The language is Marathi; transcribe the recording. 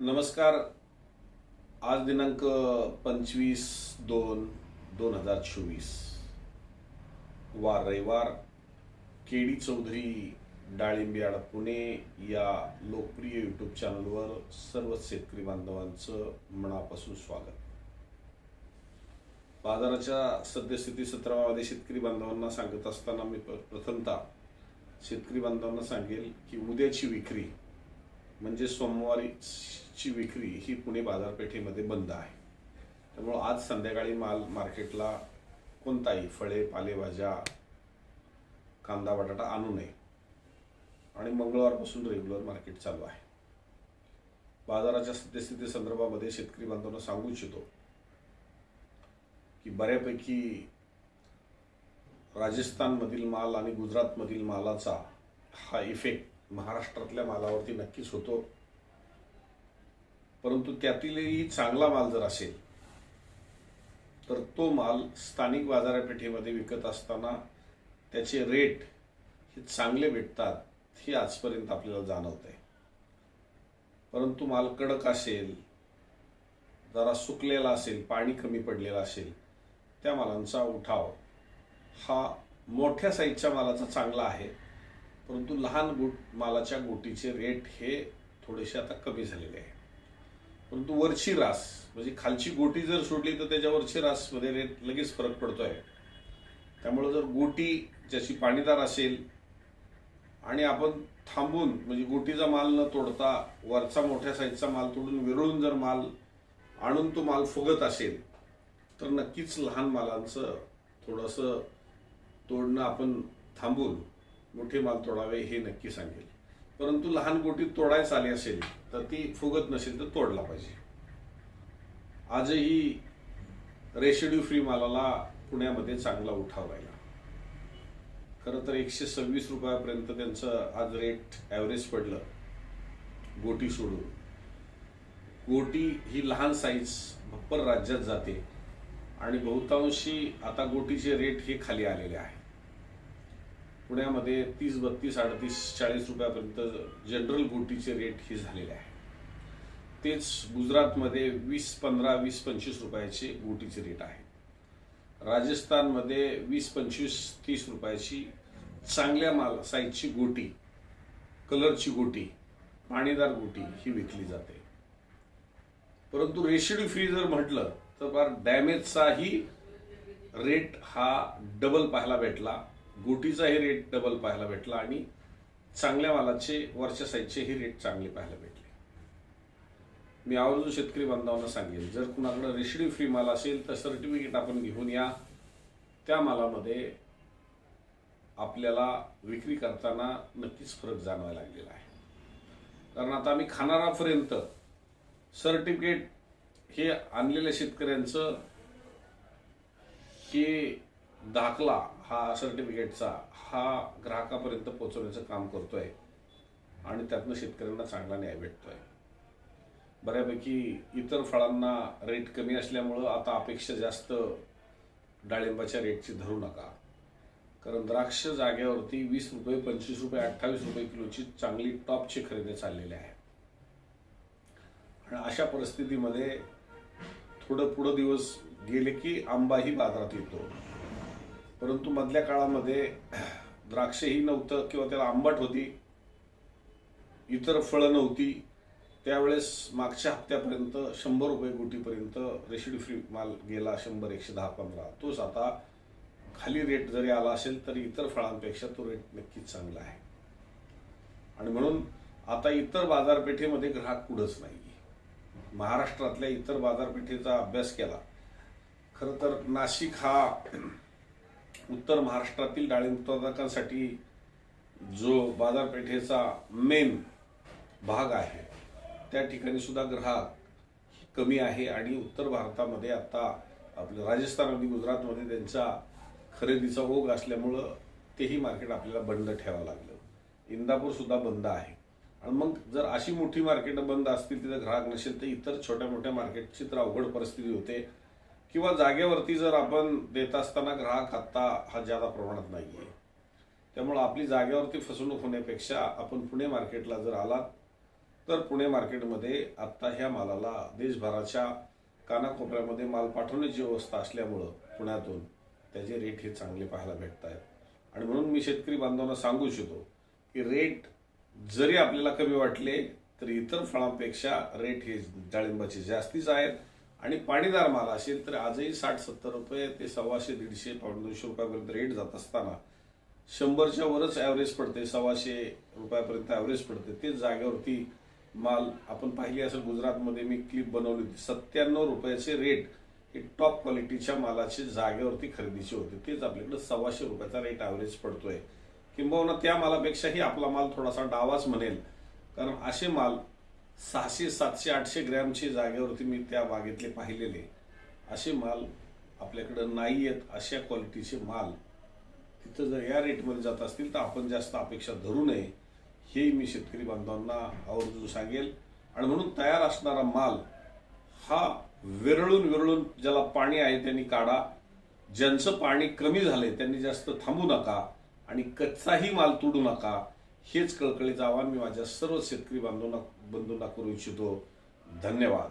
नमस्कार. आज दिनांक पंचवीस दोन दोन हजार चोवीस. वार रविवार केडी चौधरी डाळिंबियाड पुणे या लोकप्रिय यूट्यूब चॅनलवर सर्व शेतकरी बांधवांचं मनापासून स्वागत. बाजाराच्या सद्यस्थिती सत्रामध्ये शेतकरी बांधवांना सांगत असताना मी प्रथमतः शेतकरी बांधवांना सांगेल की उद्याची विक्री म्हणजे सोमवारीची विक्री ही पुणे बाजारपेठेमध्ये बंद आहे. त्यामुळं आज संध्याकाळी माल मार्केटला कोणताही फळे पालेभाज्या कांदा बटाटा आणू नये. आणि मंगळवारपासून रेग्युलर मार्केट चालू आहे. बाजाराच्या सद्यस्थिती संदर्भामध्ये शेतकरी बांधवांना सांगू इच्छितो की बऱ्यापैकी राजस्थानमधील माल आणि गुजरातमधील मालाचा हा इफेक्ट महाराष्ट्रातल्या मालावरती नक्कीच होतो. परंतु त्यातीलही चांगला माल जर असेल तर तो माल स्थानिक बाजारपेठेमध्ये विकत असताना त्याचे रेट हे चांगले भेटतात हे आजपर्यंत आपल्याला जाणवत आहे परंतु माल कडक असेल जरा सुकलेला असेल पाणी कमी पडलेलं असेल त्या मालांचा उठाव हा मोठ्या साईजच्या मालाचा चांगला आहे. परंतु लहान गोट मालाच्या गोटीचे रेट हे थोडेसे आता कमी झालेले आहे. परंतु वरची रास म्हणजे खालची गोटी जर सोडली तर त्याच्यावरची रासमध्ये रेट लगेच फरक पडतो आहे त्यामुळे जर गोटी ज्याची पाणीदार असेल आणि आपण थांबून म्हणजे गोटीचा माल न तोडता वरचा मोठ्या साईजचा माल तोडून विरळून जर माल आणून तो माल फुगत असेल तर नक्कीच लहान मालांचं थोडंसं तोडणं आपण थांबून मोठे माल तोडावे हे नक्की सांगेल. परंतु लहान गोटी तोडायच आली असेल तर ती फुगत नसेल तर तोडला पाहिजे. आजही रेशेड्यू फ्री मालाला पुण्यामध्ये चांगला उठाव राहिला. खरं तर एकशे सव्वीस रुपयापर्यंत त्यांचं आज रेट ॲव्हरेज पडलं गोटी सोडून. गोटी ही लहान साईज भप्पर राज्यात जाते आणि बहुतांशी आता गोटीचे रेट हे खाली आलेले आहे. पुण्यामध्ये तीस बत्तीस अडतीस चाळीस रुपयापर्यंत जनरल गोटीचे रेट हे झालेले आहे. तेच गुजरातमध्ये वीस पंधरा वीस पंचवीस रुपयाचे गोटीचे रेट आहे. राजस्थानमध्ये वीस पंचवीस तीस रुपयाची चांगल्या माल साईजची गोटी कलरची गोटी पाणीदार गोटी ही विकली जाते. परंतु रेशिडी फ्री जर म्हटलं तर फार डॅमेजचाही रेट हा डबल पाहायला भेटला. गोटीचाही रेट डबल पाहायला भेटला आणि चांगल्या मालाचे वरच्या साईजचे रेट चांगले पाहायला भेटले. मी आवर्जून शेतकरी बांधवांना सांगेन जर कुणाकडे रेशिडी फ्री माल असेल तर सर्टिफिकेट आपण घेऊन या. त्या मालामध्ये आपल्याला विक्री करताना नक्कीच फरक जाणवायला लागलेला आहे. कारण आता आम्ही खाणारापर्यंत सर्टिफिकेट हे आणलेल्या शेतकऱ्यांचं हे दाखला हा सर्टिफिकेटचा हा ग्राहकापर्यंत पोहोचवण्याचं काम करतोय आणि त्यातनं शेतकऱ्यांना चांगला न्याय भेटतोय. बऱ्यापैकी इतर फळांना रेट कमी असल्यामुळं आता अपेक्षा जास्त डाळिंबाच्या रेटची धरू नका. कारण द्राक्ष जागेवरती वीस रुपये पंचवीस रुपये अठ्ठावीस रुपये किलोची चांगली टॉपची खरेदी चाललेली आहे. आणि अशा परिस्थितीमध्ये थोडं पुढं दिवस गेले की आंबाही बाजारात येतो. परंतु मधल्या काळामध्ये द्राक्षही नव्हतं किंवा त्याला आंबट होती इतर फळं नव्हती. त्यावेळेस मागच्या हप्त्यापर्यंत शंभर रुपये कोटीपर्यंत रेशिड फ्री माल गेला शंभर एकशे दहा पंधरा. तोच आता खाली रेट जरी आला असेल तरी इतर फळांपेक्षा तो रेट नक्कीच चांगला आहे. आणि म्हणून आता इतर बाजारपेठेमध्ये ग्राहक कुठंच नाही महाराष्ट्रातल्या इतर बाजारपेठेचा अभ्यास केला खरं तर नाशिक हा उत्तर महाराष्ट्रातील डाळिंब उत्पादकांसाठी जो बाजारपेठेचा मेन भाग आहे त्या ठिकाणी सुद्धा ग्राहक कमी आहे आणि उत्तर भारतामध्ये आता आपलं राजस्थान आणि गुजरातमध्ये त्यांचा खरेदीचा ओघ असल्यामुळं तेही मार्केट आपल्याला बंद ठेवावं लागलं. इंदापूर सुद्धा बंद आहे. आणि मग जर अशी मोठी मार्केट बंद असतील तिथं ग्राहक नसेल तर इतर छोट्या मोठ्या मार्केटची तर अवघड परिस्थिती होते. किंवा जागेवरती जर आपण देत असताना ग्राहक आत्ता हा जादा प्रमाणात नाही आहे त्यामुळं आपली जागेवरती फसवणूक होण्यापेक्षा आपण पुणे मार्केटला जर आलात तर पुणे मार्केटमध्ये आत्ता ह्या मालाला देशभराच्या कानाकोपऱ्यामध्ये माल पाठवण्याची व्यवस्था असल्यामुळं पुण्यातून त्याचे रेट हे चांगले पाहायला भेटत आहेत आणि म्हणून मी शेतकरी बांधवांना सांगू इच्छितो की रेट जरी आपल्याला कमी वाटले तरी इतर फळांपेक्षा रेट हे डाळिंबाचे जास्तीच आहेत. आणि पाणीदार माल असेल तर आजही साठ सत्तर रुपये ते सव्वाशे दीडशे पावणे दोनशे रुपयापर्यंत रेट जात असताना शंभरच्या वरच ॲव्हरेज पडते सव्वाशे रुपयापर्यंत ॲव्हरेज पडते. ते जागेवरती माल आपण पाहिली असेल गुजरातमध्ये मी क्लिप बनवली होती. सत्त्याण्णव रुपयाचे रेट हे टॉप क्वालिटीच्या मालाचे जागेवरती खरेदीचे होते. तेच आपल्याकडे सव्वाशे रुपयाचा रेट ॲव्हरेज पडतोय. किंबहुना त्या मालापेक्षाही आपला माल थोडासा डावाच म्हणेल. कारण असे माल सहाशे सातशे आठशे ग्रॅमचे जागेवरती मी त्या बागेतले पाहिलेले. असे माल आपल्याकडं नाही आहेत अशा क्वालिटीचे माल. तिथं जर या रेटमध्ये जात असतील तर आपण जास्त अपेक्षा धरू नये. हे मी शेतकरी बांधवांना आवर्जून सांगेल. आणि म्हणून तयार असणारा माल हा विरळून विरळून ज्याला पाणी आहे त्यांनी काढा. ज्यांचं पाणी कमी झालंय त्यांनी जास्त थांबू नका आणि कच्चाही माल तुडू नका. हेच कळकळीचं आव्हान मी माझ्या सर्व शेतकरी बांधवांना बंधूंना करू इच्छितो. धन्यवाद.